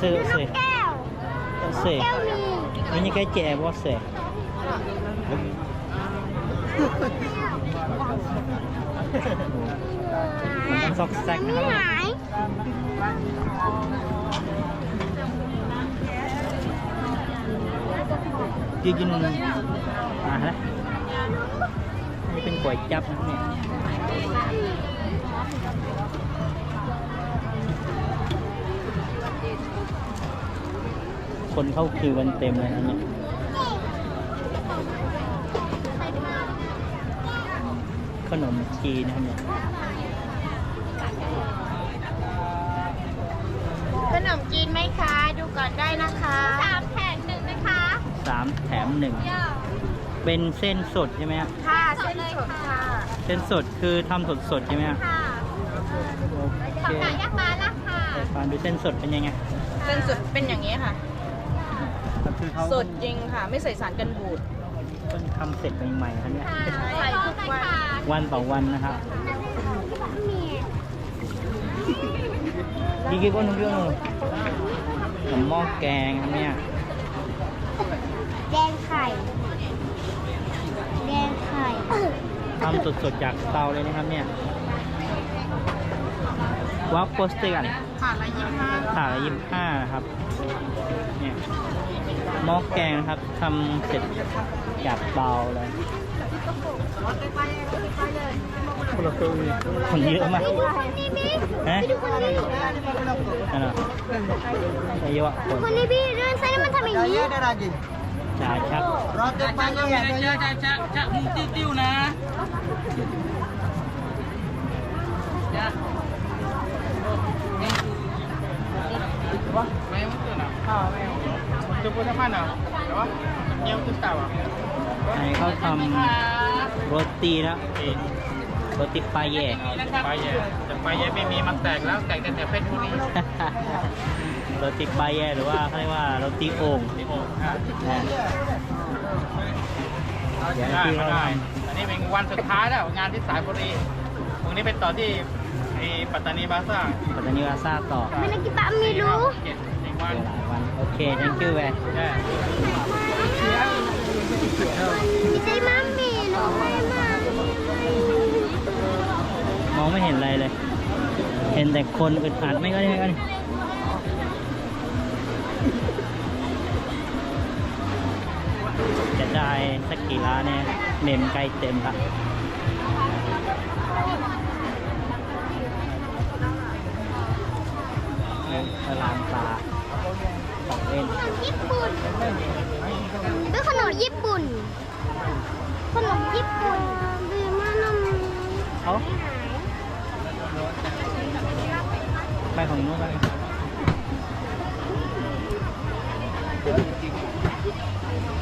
Sơ น sơ กแก้ว sơ แก้วมี Ini cái trẻ bó sơ Nó sọc sạch นี่นะครับหายกินกินอ่าฮะนี่เป็นก๋วยจับนะครับเนี่ย คนเข้าคิวกันเต็มเลยนะเนี่ยขนมจีนนะครับเนี่ยขนมจีนไหมคะ ดูก่อนได้นะคะสามแถมหนึ่งนะคะสามแถมหนึ่งเป็นเส้นสดใช่ไหมฮะค่ะเส้นสดค่ะเส้นสดคือทำสดสดๆใช่ไหมฮะค่ะโอเคขายยักษ์มาแล้วค่ะ แต่ฟังดูเส้นสดเป็นยังไง เส้นสดเป็นอย่างนี้ค่ะ คือเขาสดจริงค่ะ ไม่ใส่สารกันบูดเพิ่งทำเสร็จใหม่ๆครับเนี่ยใส่ทุกวันวันต่อวันนะครับกี่กี่คนทุกคนขนมหม้อแกงครับเนี่ยแดงไข่แดงไข่ทำสดๆจากเตาเลยนะครับเนี่ยวัฟเฟิลสเต็กอะค่ะละยี่ห้าถาดละยี่สิบห้านะครับเนี่ย หม้อแกงนะครับทำเสร็จจากเตาเลยคนเยอะมากนี่พี่ฮะดูคนนี้นั่นเหรอเยอะคนคนนี้พี่เดินไซน์มันทำอย่างนี้จ่ายครับ Roti pagi ya, ya, ya, ya, ya, titiu na. Ya. Mayang itu nak? Ha, mayang. Itu pun mana? Apa? Yang tu tahu. อั นนี้เขาทำโรตีนะโรตีปลาแย่ไปแย่แต่ไปแย่ไม่มีมันแตกแล้วแตกแต่แต่เพชรพวกนี้โรตีปลาแย่หรือว่าเขาเรียกว่าโรตีโอ่งที่โอ่งอะนะเดี๋ยวได้ที่มาเขาได้ทอันนี้เป็นวันสุดท้ายแล้วงานที่สายบุรีพรุ่งนี้เป็นต่อที่ไอ้ปัตตานีบาซ่าำปัตตานีวาซาต่อมันกินปะไม่รู้เจ็ดอีกเววันลายวัน โอเค thank you แวใช่พี่ใจมัมมี่หนูไม่มองไม่เห็นอะไรเลย เห็นแต่คนอึดอัดไม่ก็ได้กันจะได้สักกี่ร้านเนี่ยเนมใกล้เต็มละ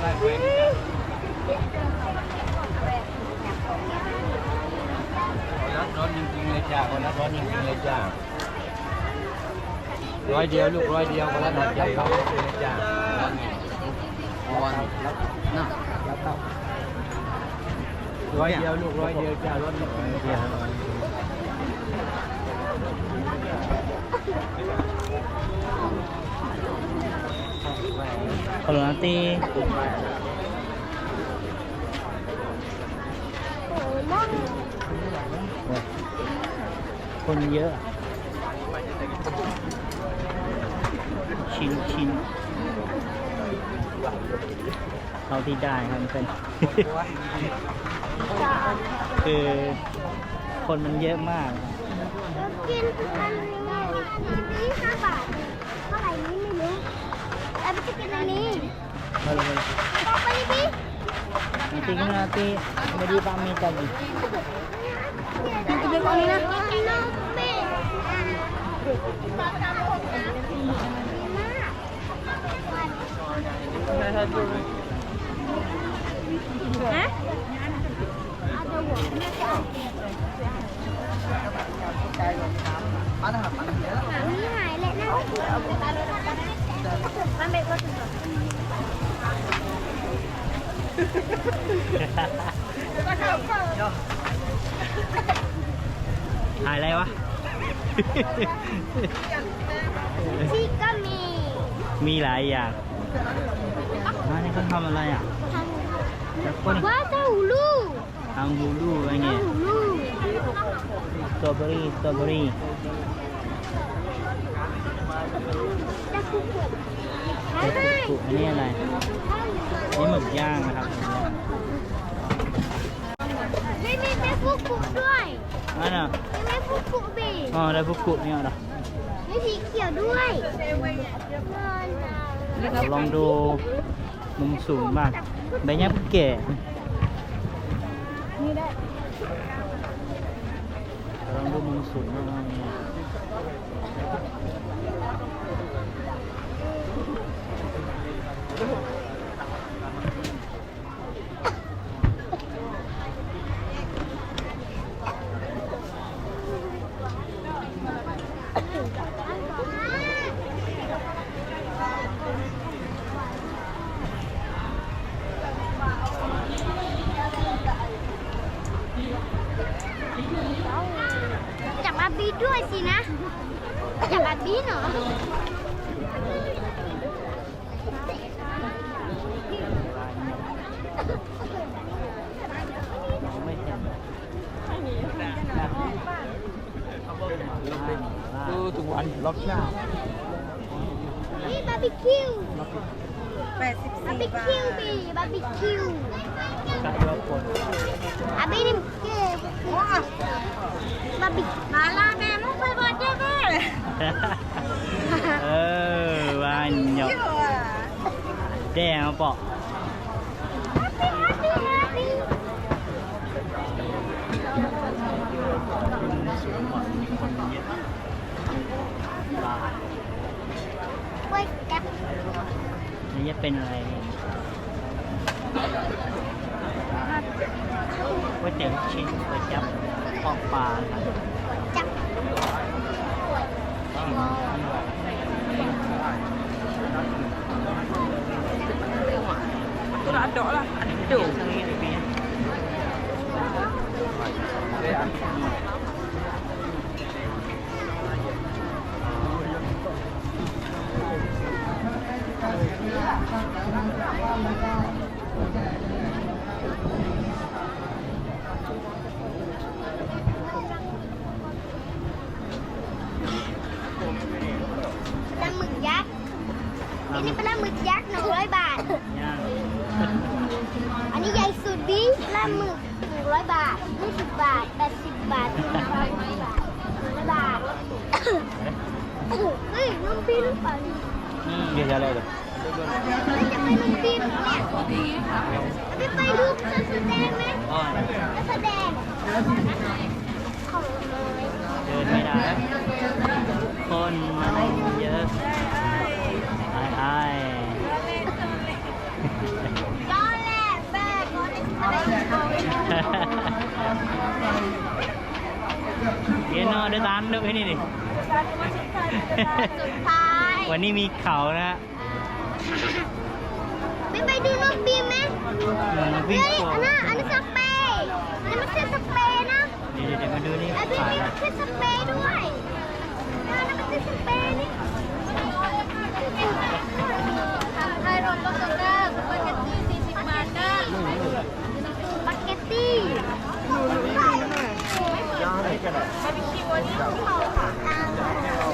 ร้อนจริงๆเลยจ้าคนละร้อนจริงๆเลยจ้าร้อยเดียวลูกร้อยเดียวคนละหนักใจเขาเลยจ้าวันน่ะร้อยเดียวลูกร้อยเดียวจ้าร้อยเดียวโคโรนา ตีโอ้ล่องคนเยอะ ชิ้นชิ้นเท่าที่ได้ครับเพื่อนคือคนมันเยอะมากกินอันนี้นี่ห้าบาทเท่าไหร่นี่ Wala, wala. Natigil natin, hindi pa kami tagi. Natigil kami na. Ha? Ano ha? Ano ha? มเม่ฮะเอาเดี๋ยวหัวแม่จะออกหางนี่หายเลยนะมันเป็นก็ถึงแบบถ่ายอะไรวะชิกามีอมีหลายอย่างอันนี้เขาทำอะไรอะแล้วก็นี่ว่าเต้าหูลูทำบูดูอะไรเต้าเงี้ยหูลูสตรอเบอรี่สตรอเบอรี่ จะคุกคุก เด็กกุ อันนี้อะไร นี่หมึกย่างนะครับไม่มีแม่คุกคุกด้วยอันน่ะไม่แม่คุกคุกบีอ๋อได้ฟุกุเนี่ยเหรอไม่สีเขียวด้วยเดี๋ยวลองดูมุมสูงบ้างใบยับแก่ลองดูมุมสูงบ้าง เนี่ยจับอาบีด้วยสินะจับอาบีเหรอ มองไม่เห็น ดูทุกวันล็อกหน้านี่บาร์บีคิวแปดสิบบาร์บีคิวบีบาร์บีคิวกะเยอะคนอาบีนี่เก็บบาร์บีมาลาแม่ลูกไปบอลเจ้าแม่เออวานหยอกแดงเอาเปาะ ฮัปปี้ฮัปปี้ สูงกว่ามีคนเยอะบาท กล้วยแก๊บนี่จะเป็นอะไรก๋วยเตี๋ยวลูกชิ้นก๋วยจับปอกปลาครับจับตัวละดอกละดูทางนี้เลยพี่ ปลาหมึกยักษ์อันนี้ปลาหมึกยักษ์หนึ่งร้อยบาท ย่าง อันนี้ใหญ่สุดดิปลา หมึกหนึ่งร้อยบาทยี่สิบบาทแปดสิบบาทหนึ่งร้อยบาทหนึ่งร้อยบาทเฮ้ยน้องพี่หรือเปล่าเนี่ยนี่เรียนอะไรเลยเราจะไปน้องพี่เนี่ยเราไปไปรูปการแสดงไหมอ้อยการแสดงของน้อยเดินไม่ได้ คนมันเยอะไอ้ไอ้ ย้อนแรกแบกก่อนอะไรเอา เย็นนอนด้วยตานด้วยนี่ดิสุดท้ายวันนี้มีเขานะฮะไม่ไปดูน้องบีมไหมอืมวิ่งเฮ้ยโผล่อันนั้นอันนั้นสเปรย์อันนั้นไม่ใช่สเปรย์นะเดี๋ยวเดี๋ยวมาดูนี่ไอ้บีผ่านนี่ละไม่ใช่สเปรย์ด้วยอันนั้นไม่ใช่สเปรย์นี่ไทยรถรถเก้าสปาเกตตี้สี่สิบบาทเด้อสปาเกตตี้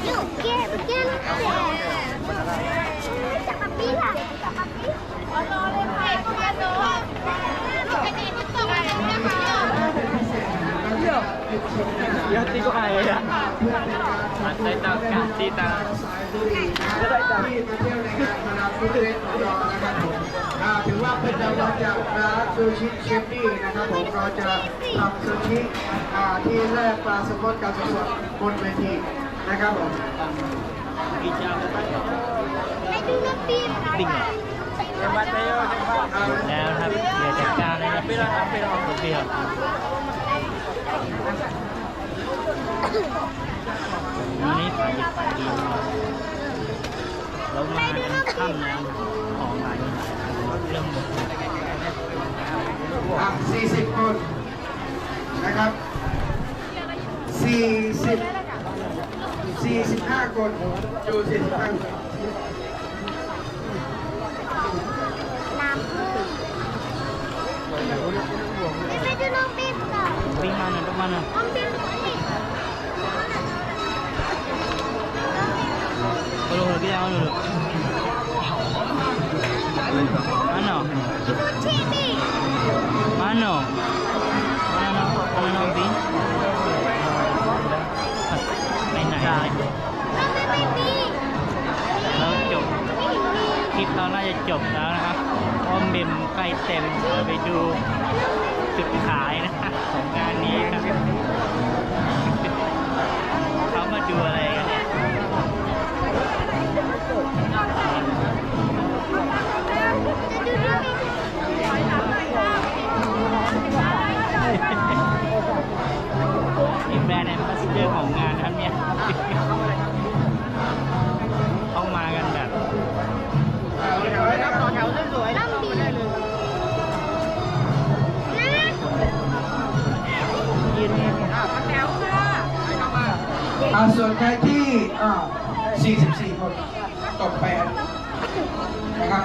ยูเก็บเก็บจับปะปี้ล่ะจับปะปี้รอเลยค่ะรอไอ้นี่มันตกอะไรเนี่ย ยอดที่ก็ไอ้อะมันได้ตังกาซีตัง ที่มาเที่ยวในงานมานาฟูเดสของเรานะครับผมอ่าถือว่าเป็นรางวัลจากร้านซูชิเชฟนี่นะครับผมเราจะทำซูชิอ่าที่แรกปลาสมดกับสดๆบนเวทีนะครับผมกีจ้าไปดูน้องปีนบิ่งเหรออ่าแล้วครับเดี๋ยวจัดการเลยนะพี่เราครับพี่เราพี่เรา วันี้ขายดิบแล้วมาค่ำแล้วของหลายเริ่มหมดสี่สิบคนนะครับสี่สิบสี่สิบห้าคนดูสิบห้าน้ำพึ่งไม่ใช่น้องปี Bihan ở trong anh à Có luôn rồi cái được Anh nào? อ่าส่วนใครที่อ่า44 คนตกไปนะครับ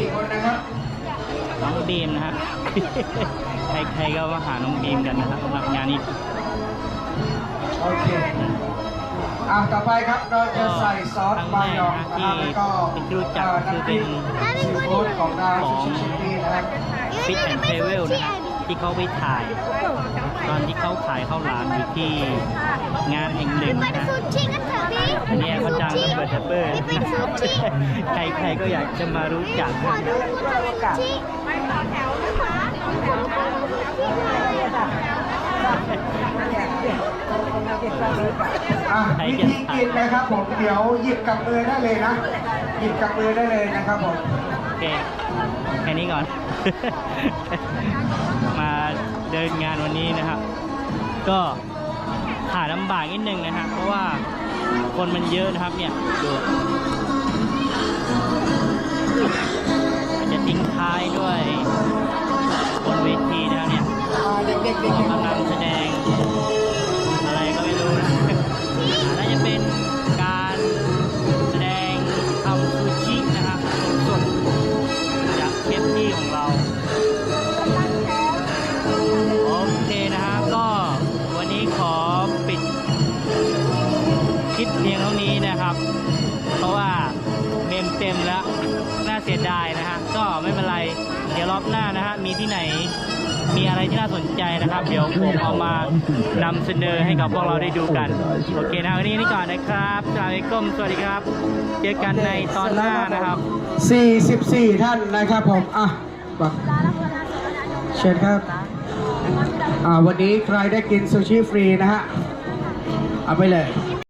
44 คนนะครับ น้องบีมนะฮะ ใครๆก็มาหาน้องบีมกันนะครับสำหรับงานนี้ โอเค อ่าต่อไปครับเราจะใส่ซอสบายองนะครับแล้วก็เป็นที่รู้จักคือเป็นซีฟู้ดของดาวซูชิชิตี้นะครับ ฟิตแอนด์เทเวลนะครับ ที่เขาไปถ่าย ตอนที่เขาขายข้าวหลามอยู่ที่งานแห่งหนึ่งไปนะซูชิกันเถอะพี่อันนี้เขาดังกับเบิร์ดเบอร์นี่เป็นซูชิใครๆก็อยากจะมารู้จักขอดูคุณซูชิไม่ต่อแถวนะคะต่อแถวค่ะวิธีกินนะครับผมเดี๋ยวหยิบกับมือได้เลยนะ หยิบกับมือได้เลยนะครับผมโอเคแค่นี้ก่อน เดินงานวันนี้นะครับ ก็ถ่ายลำบากนิดนึงนะฮะเพราะว่าคนมันเยอะนะครับเนี่ยดูอาจจะทิ้งท้ายด้วยบนเวทีนะครับเนี่ยเขากำลังแสดง อะไรก็ไม่รู้นะ นะฮะก็ไม่เป็นไร เดี๋ยวรอบหน้านะฮะมีที่ไหนมีอะไรที่น่าสนใจนะครับ เดี๋ยวผมเอามานำเสนอให้กับพวกเราได้ดูกัน โอเคนะวันนี้นี่ก่อนนะครับสวัสดีครับสวัสดีครับ เจอกันในตอนหน้านะครับ 44 ท่านนะครับผม อะบอกเชิญครับ อ่าวันนี้ใครได้กินซูชิฟรีนะฮะ เอาไปเลย